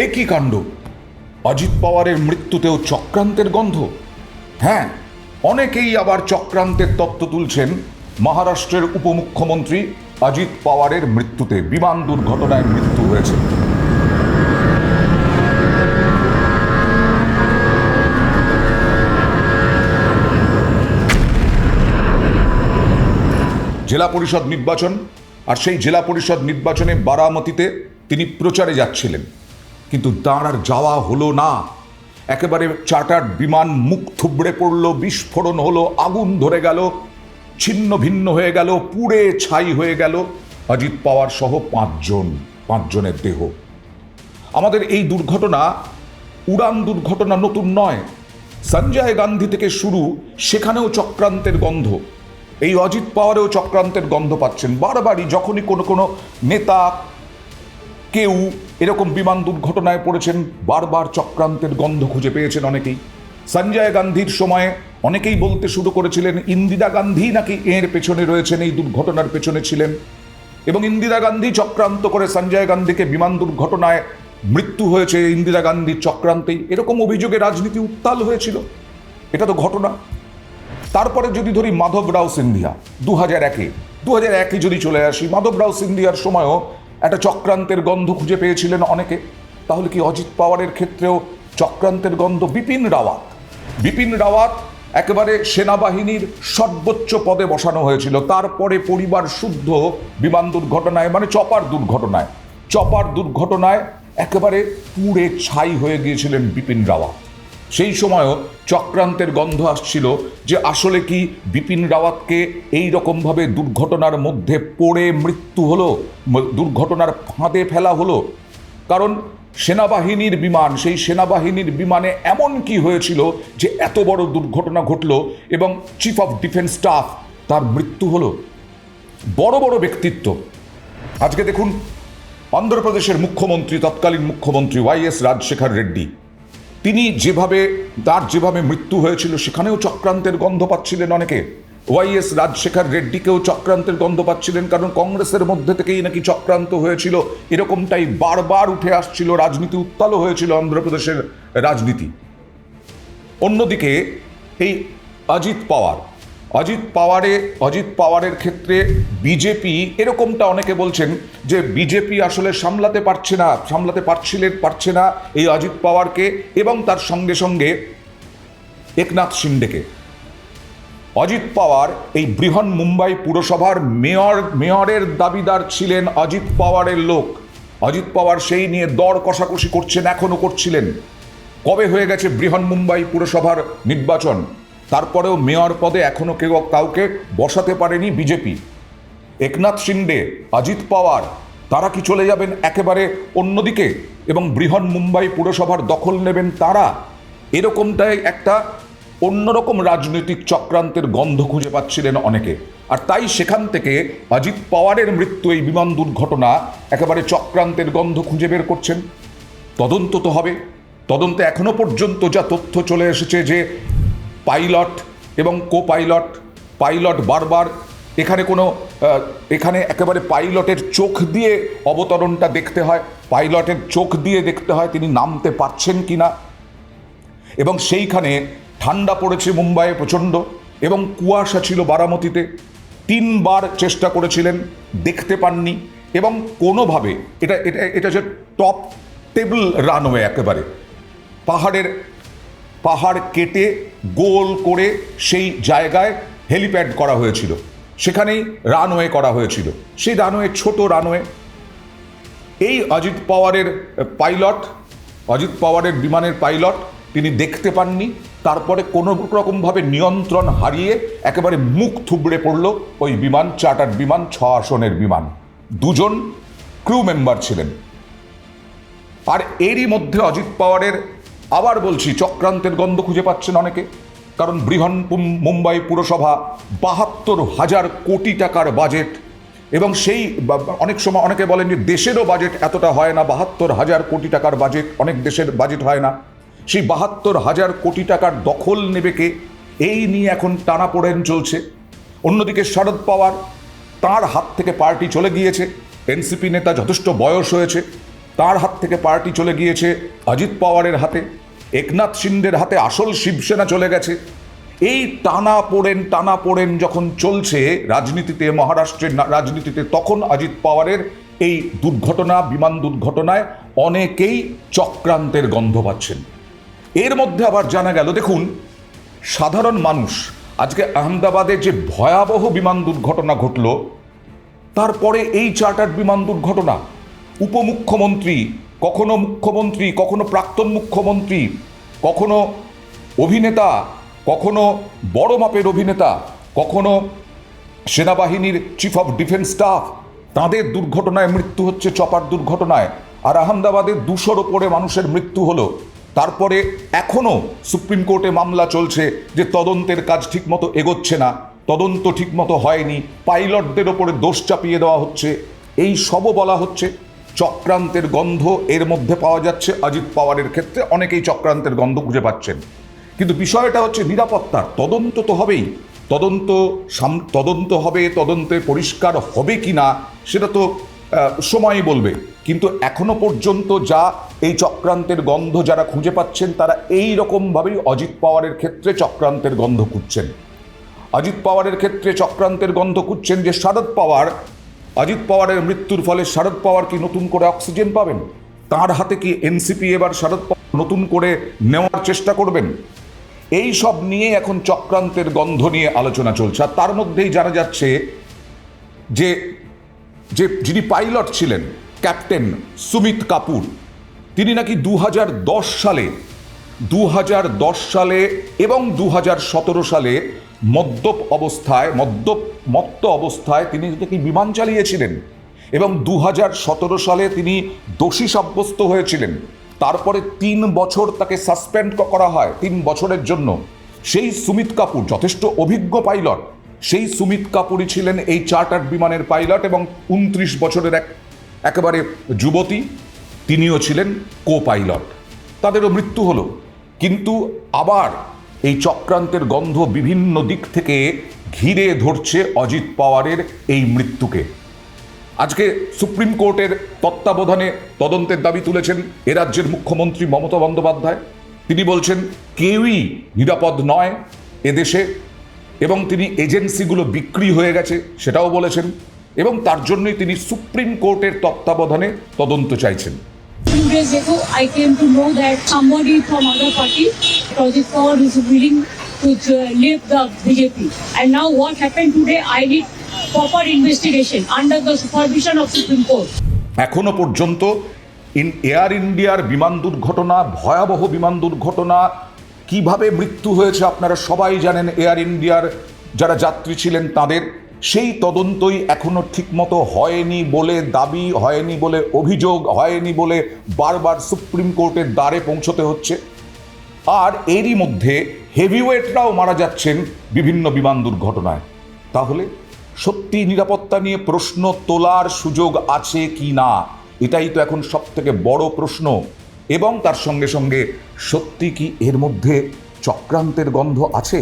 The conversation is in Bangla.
এই কি কাণ্ড। অজিত পাওয়ারের মৃত্যুতেও চক্রান্তের গন্ধ। হ্যাঁ অনেকেই আবার চক্রান্তের তত্ত্ব তুলছেন। মহারাষ্ট্রের উপমুখ্যমন্ত্রী অজিত পাওয়ারের মৃত্যুতে বিমান দুর্ঘটনায় মৃত্যু হয়েছে। জেলা পরিষদ নির্বাচন, আর সেই জেলা পরিষদ নির্বাচনে বারামতিতে তিনি প্রচারে যাচ্ছিলেন। কিন্তু তাঁর আর যাওয়া হলো না। একেবারে চার্টার্ড বিমান মুখ থুবড়ে পড়ল, বিস্ফোরণ হলো, আগুন ধরে গেল, ছিন্ন ভিন্ন হয়ে গেল, পুড়ে ছাই হয়ে গেল, অজিত পাওয়ার সহ পাঁচজন, পাঁচজনের দেহ। আমাদের এই দুর্ঘটনা উড়ান দুর্ঘটনা নতুন নয়। সঞ্জয় গান্ধী থেকে শুরু, সেখানেও চক্রান্তের গন্ধ। এই অজিত পাওয়ারেও চক্রান্তের গন্ধ পাচ্ছেন। বারবারই যখনই কোনো কোনো নেতা কেউ এরকম বিমান দুর্ঘটনায় পড়েছেন, বারবার চক্রান্তের গন্ধ খুঁজে পেয়েছেন অনেকেই। সঞ্জয় গান্ধীর সময়ে অনেকেই বলতে শুরু করেছিলেন, ইন্দিরা গান্ধী নাকি এর পেছনে রয়েছেন, এই দুর্ঘটনার পেছনে ছিলেন। এবং ইন্দিরা গান্ধী চক্রান্ত করে সঞ্জয় গান্ধীকে বিমান দুর্ঘটনায় মৃত্যু হয়েছে, ইন্দিরা গান্ধীর চক্রান্তেই। এরকম অভিযোগে রাজনীতি উত্তাল হয়েছিল। এটা তো ঘটনা। তারপরে যদি ধরি মাধবরাও সিন্ধিয়া দু হাজার একে। দু হাজার একে যদি চলে আসি, মাধবরাও সিন্ধিয়ার সময়ও একটা চক্রান্তের গন্ধ খুঁজে পেয়েছিলেন অনেকে। তাহলে কি অজিত পাওয়ারের ক্ষেত্রেও চক্রান্তের গন্ধ? বিপিন রাওয়াত। বিপিন রাওয়াত একেবারে সেনাবাহিনীর সর্বোচ্চ পদে বসানো হয়েছিল। তারপরে পরিবার শুদ্ধ বিমান দুর্ঘটনায় মানে চপার দুর্ঘটনায়। চপার দুর্ঘটনায় একেবারে পুড়ে ছাই হয়ে গিয়েছিলেন বিপিন রাওয়াত। সেই সময়ও চক্রান্তের গন্ধ আসছিল যে আসলে কি বিপিন রাওয়াতকে এই রকমভাবে দুর্ঘটনার মধ্যে পড়ে মৃত্যু হলো দুর্ঘটনার ফাঁদে ফেলা হলো? কারণ সেনাবাহিনীর বিমান, সেই সেনাবাহিনীর বিমানে এমন কি হয়েছিল যে এত বড় দুর্ঘটনা ঘটলো এবং চিফ অফ ডিফেন্স স্টাফ তার মৃত্যু হলো? বড় বড় ব্যক্তিত্ব। আজকে দেখুন, অন্ধ্রপ্রদেশের মুখ্যমন্ত্রী, তৎকালীন মুখ্যমন্ত্রী ওয়াই এস রাজশেখর রেড্ডি। তিনি যেভাবে, তার যেভাবে মৃত্যু হয়েছিল, সেখানেও চক্রান্তের গন্ধ পাচ্ছিলেন অনেকে। ওয়াই এস রাজশেখর রেড্ডিকেও চক্রান্তের গন্ধ পাচ্ছিলেন, কারণ কংগ্রেসের মধ্যে থেকেই নাকি চক্রান্ত হয়েছিল। এরকমটাই বারবার উঠে আসছিল, রাজনীতি উত্তালও হয়েছিল অন্ধ্রপ্রদেশের রাজনীতি। অন্যদিকে, এই অজিত পাওয়ার অজিত পাওয়ারে, অজিত পাওয়ারের ক্ষেত্রে বিজেপি এরকমটা অনেকে বলছেন যে বিজেপি আসলে সামলাতে পারছে না, সামলাতে পারছিলেন, পারছে না এই অজিত পাওয়ারকে এবং তার সঙ্গে সঙ্গে একনাথ শিন্ডেকে অজিত পাওয়ার এই বৃহন মুম্বাই পুরসভার মেয়র, মেয়রের দাবিদার ছিলেন অজিত পাওয়ারের লোক। অজিত পাওয়ার সেই নিয়ে দর কষাকষি করছেন এখনও করছিলেন। কবে হয়ে গেছে বৃহন মুম্বাই পুরসভার নির্বাচন? তারপরেও মেয়র পদে এখনও কেউ কাউকে বসাতে পারেনি বিজেপি। একনাথ শিন্ডে, অজিত পাওয়ার, তারা কি চলে যাবেন একেবারে অন্যদিকে? এবং বৃহৎ মুম্বাই পুরসভার দখল নেবেন তারা? এরকমটাই একটা অন্যরকম রাজনৈতিক চক্রান্তের গন্ধ খুঁজে পাচ্ছিলেন অনেকে। আর তাই সেখান থেকে অজিত পাওয়ারের মৃত্যু এই বিমান দুর্ঘটনা একেবারে চক্রান্তের গন্ধ খুঁজে বের করছেন। তদন্ত তো হবে। তদন্তে এখনও পর্যন্ত যা তথ্য চলে এসেছে যে পাইলট এবং কো পাইলট পাইলট বারবার। এখানে কোনো এখানে একেবারে পাইলটের চোখ দিয়ে অবতরণটা দেখতে হয়। পাইলটের চোখ দিয়ে দেখতে হয় তিনি নামতে পারছেন কি না এবং সেইখানে ঠান্ডা পড়েছে মুম্বাইয়ে প্রচণ্ড এবং কুয়াশা ছিল বারামতিতে। তিনবার চেষ্টা করেছিলেন, দেখতে পাননি এবং কোনোভাবে এটা এটা এটা যে টপ টেবল রানওয়ে একেবারে। পাহাড়ের, পাহাড় কেটে গোল করে সেই জায়গায় হেলিপ্যাড করা হয়েছিল। সেখানেই রানওয়ে করা হয়েছিল। সেই রানওয়ে, ছোট রানওয়ে। এই অজিত পাওয়ারের পাইলট, অজিত পাওয়ারের বিমানের পাইলট, তিনি দেখতে পাননি। তারপরে কোনো রকমভাবে নিয়ন্ত্রণ হারিয়ে একেবারে মুখ থুবড়ে পড়ল ওই বিমান চার্টার বিমান, ছ আসনের বিমান। দুজন ক্রু মেম্বার ছিলেন। আর এরই মধ্যে অজিত পাওয়ারের আবার বলছি, চক্রান্তের গন্ধ খুঁজে পাচ্ছেন অনেকে। কারণ বৃহন মুম্বাই পুরসভা বাহাত্তর হাজার কোটি টাকার বাজেট। এবং সেই অনেক সময় অনেকে বলেন যে দেশেরও বাজেট এতটা হয় না, বাহাত্তর হাজার কোটি টাকার বাজেট, অনেক দেশের বাজেট হয় না। সেই বাহাত্তর হাজার কোটি টাকার দখল নেবে কে? এই নিয়ে এখন টানাপোড়েন চলছে। অন্যদিকে শরদ পাওয়ার তার হাত থেকে পার্টি চলে গিয়েছে। এনসিপি নেতা যথেষ্ট বয়স হয়েছে। তার হাত থেকে পার্টি চলে গিয়েছে অজিত পাওয়ারের হাতে, একনাথ শিন্ডের হাতে আসল শিবসেনা চলে গেছে। এই টানা পোড়েন টানা পোড়েন যখন চলছে রাজনীতিতে, মহারাষ্ট্রের রাজনীতিতে, তখন অজিত পাওয়ারের এই দুর্ঘটনা, বিমান দুর্ঘটনায় অনেকেই চক্রান্তের গন্ধ পাচ্ছেন। এর মধ্যে আবার জানা গেল, দেখুন, সাধারণ মানুষ, আজকে আহমেদাবাদে যে ভয়াবহ বিমান দুর্ঘটনা ঘটল, তারপরে এই চার্টার বিমান দুর্ঘটনা উপমুখ্যমন্ত্রী, কখনো মুখ্যমন্ত্রী, কখনো প্রাক্তন মুখ্যমন্ত্রী, কখনো অভিনেতা, কখনো বড় মাপের অভিনেতা, কখনো সেনাবাহিনীর চিফ অফ ডিফেন্স স্টাফ তাদের দুর্ঘটনায় মৃত্যু হচ্ছে, চপার দুর্ঘটনায়। আর আহমেদাবাদে দুশোর ওপরে মানুষের মৃত্যু হলো। তারপরে এখনও সুপ্রিম কোর্টে মামলা চলছে যে তদন্তের কাজ ঠিকমতো এগোচ্ছে না, তদন্ত ঠিকমতো হয়নি, পাইলটদের ওপরে দোষ চাপিয়ে দেওয়া হচ্ছে, এই সবও বলা হচ্ছে চক্রান্তের গন্ধ এর মধ্যে পাওয়া যাচ্ছে। অজিত পাওয়ারের ক্ষেত্রে অনেকেই চক্রান্তের গন্ধ খুঁজে পাচ্ছেন। কিন্তু বিষয়টা হচ্ছে নিরাপত্তার। তদন্ত তো হবেই। তদন্ত তদন্ত হবে, তদন্তে পরিষ্কার হবে কি না সেটা তো সময়ই বলবে। কিন্তু এখনও পর্যন্ত যা এই চক্রান্তের গন্ধ যারা খুঁজে পাচ্ছেন, তারা এই রকমভাবেই অজিত পাওয়ারের ক্ষেত্রে চক্রান্তের গন্ধ খুঁজছেন। অজিত পাওয়ারের ক্ষেত্রে চক্রান্তের গন্ধ খুঁজছেন যে শারদ পাওয়ার অজিত পাওয়ারের মৃত্যুর ফলে শারদ পাওয়ার কি নতুন করে অক্সিজেন পাবেন? তার হাতে কি এনসিপি এবার শারদ পাওয়ার নতুন করে নেওয়ার চেষ্টা করবেন? এই সব নিয়ে এখন চক্রান্তের গন্ধ নিয়ে আলোচনা চলছে। আর তার মধ্যেই জানা যাচ্ছে যে যে যিনি পাইলট ছিলেন, ক্যাপ্টেন সুমিত কাপুর, তিনি নাকি দু হাজার দশ সালে দু হাজার দশ সালে এবং দু হাজার সতেরো সালে মদ্যপ অবস্থায়, মদ্যপ মত্ত অবস্থায় তিনি নাকি বিমান চালিয়েছিলেন এবং দু হাজার সতেরো সালে তিনি দোষী সাব্যস্ত হয়েছিলেন। তারপরে তিন বছর তাকে সাসপেন্ড করা হয় তিন বছরের জন্য। সেই সুমিত কাপুর, যথেষ্ট অভিজ্ঞ পাইলট, সেই সুমিত কাপুরই ছিলেন এই চার্টার বিমানের পাইলট এবং উনত্রিশ বছরের এক, একেবারে যুবতী। তিনিও ছিলেন কো পাইলট তাদেরও মৃত্যু হলো। কিন্তু আবার এই চক্রান্তের গন্ধ বিভিন্ন দিক থেকে ঘিরে ধরছে অজিত পাওয়ারের এই মৃত্যুকে। আজকে সুপ্রিম কোর্টের তত্ত্বাবধানে তদন্তের দাবি তুলেছেন এ রাজ্যের মুখ্যমন্ত্রী মমতা বন্দ্যোপাধ্যায়। তিনি বলছেন, কেউই নিরাপদ নয় এদেশে এবং তিনি এজেন্সিগুলো বিক্রি হয়ে গেছে সেটাও বলেছেন এবং তার জন্যই তিনি সুপ্রিম কোর্টের তত্ত্বাবধানে তদন্ত চাইছেন। ইন্টারেস্ট দেখো I came to know that somebody from other party Prajit Pawar is willing to leave the BJP and now what happen today I need proper investigation under the supervision of supreme court এখনও পর্যন্ত ইন এয়ার ইন্ডিয়ার বিমান দুর্ঘটনা, ভয়াবহ বিমান দুর্ঘটনা, কীভাবে মৃত্যু হয়েছে আপনারা সবাই জানেন এয়ার ইন্ডিয়ার যারা যাত্রী ছিলেন তাদের। সেই তদন্তই এখনও ঠিকমতো হয়নি বলে দাবি, হয়নি বলে অভিযোগ, হয়নি বলে বারবার সুপ্রিম কোর্টের দ্বারে পৌঁছতে হচ্ছে। আর এরই মধ্যে হেভিওয়েটরাও মারা যাচ্ছেন বিভিন্ন বিমান দুর্ঘটনায়। তাহলে সত্যি নিরাপত্তা নিয়ে প্রশ্ন তোলার সুযোগ আছে কি না? এটাই তো এখন সব থেকে বড় প্রশ্ন। এবং তার সঙ্গে সঙ্গে সত্যি কি এর মধ্যে চক্রান্তের গন্ধ আছে?